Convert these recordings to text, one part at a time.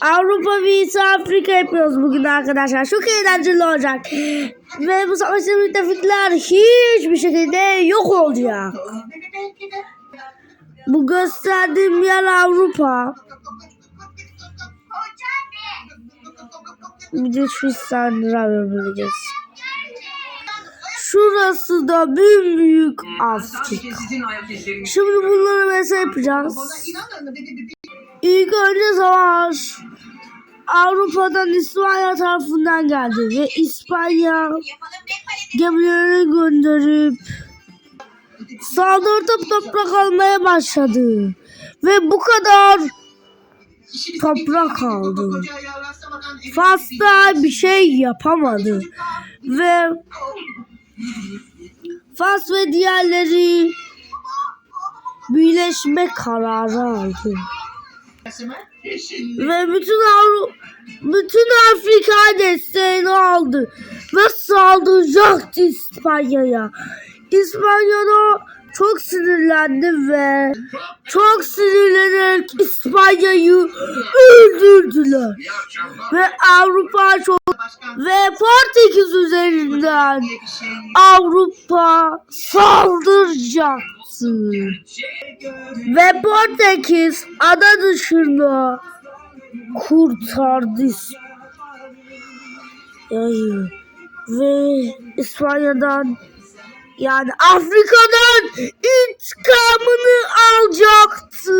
Avrupa vs Afrika yapıyoruz bugün arkadaşlar. Çok eğlenceli olacak. Ve bu savaşta müttefikler hiçbir şekilde yok olacak. Bu gösterdiğim yer Avrupa. Bir de şu İskandinavya bölgesi. Şurası da büyük Afrika. Şimdi bunları mesela yapacağız. İlk önce savaş Avrupa'dan İspanya tarafından geldi ve İspanya gemilerini gönderip saldırıp toprak almaya başladı. Ve bu kadar toprak aldı. Fas'ta bir şey yapamadı. Ve Fas ve diğerleri birleşme kararı aldı. Ve bütün Avru bütün Afrika desteğini aldı. Ve saldıracaktı İspanya'ya. İspanya'da çok sinirlendi ve çok sinirlenerek İspanya'yı öldürdüler. Ve Avrupa çok ve Portekiz üzerinden Avrupa saldıracaktı. Ve Portekiz ada dışında kurtardı İspanya'yı. Ve İspanya'dan yani Afrika'dan intikamını alacaktı.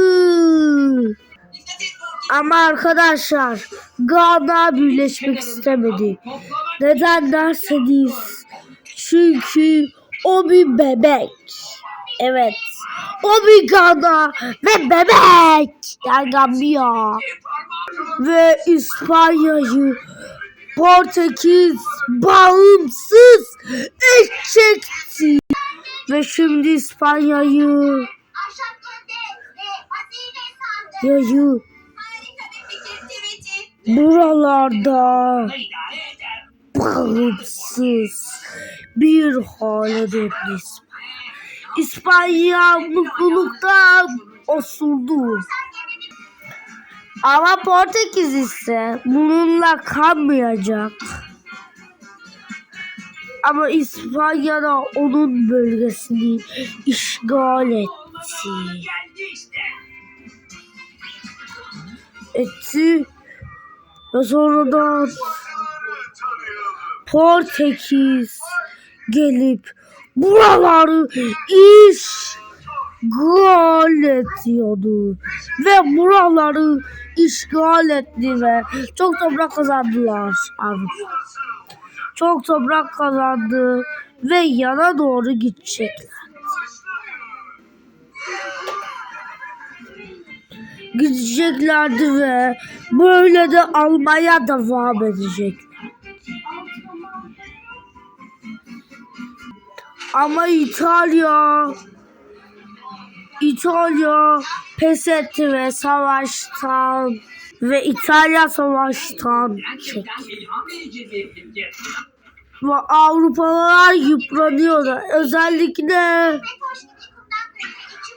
Ama arkadaşlar Gana birleşmek istemedi. Neden derseniz çünkü o bir bebek. Evet. O bir Gana ve bebek. Yani Gambia. Ve İspanya'yı Portekiz bağımsız edecekti. Ve şimdi İspanya'yı yayı buralarda bağımsız bir hale döndü İspanya. Mutluluktan osurdu. Ama Portekiz ise bununla kalmayacak. Ama İspanya da onun bölgesini işgal etti. Etti ve sonradan Portekiz gelip buraları işgal ediyordu. Ve buraları işgal etti ve çok toprak kazandılar. Avrupa. Çok toprak kazandı ve yana doğru gidecekler. Gideceklerdi ve böyle de almaya devam edecekler. Ama İtalya İtalya pes etti ve savaştan ve İtalya savaştan çekti. Ve Avrupalılar yıpranıyordu. Özellikle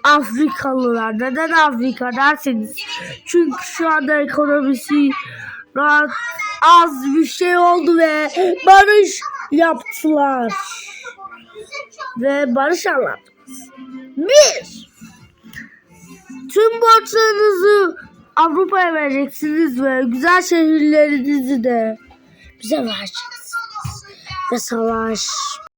Afrikalılar. Neden Afrika derseniz. Çünkü şu anda ekonomisi rahat az bir şey oldu ve barış yaptılar. Ve barış anlattınız. Bir, tüm borçlarınızı Avrupa'ya vereceksiniz ve güzel şehirlerinizi de bize vereceksiniz. Ve savaş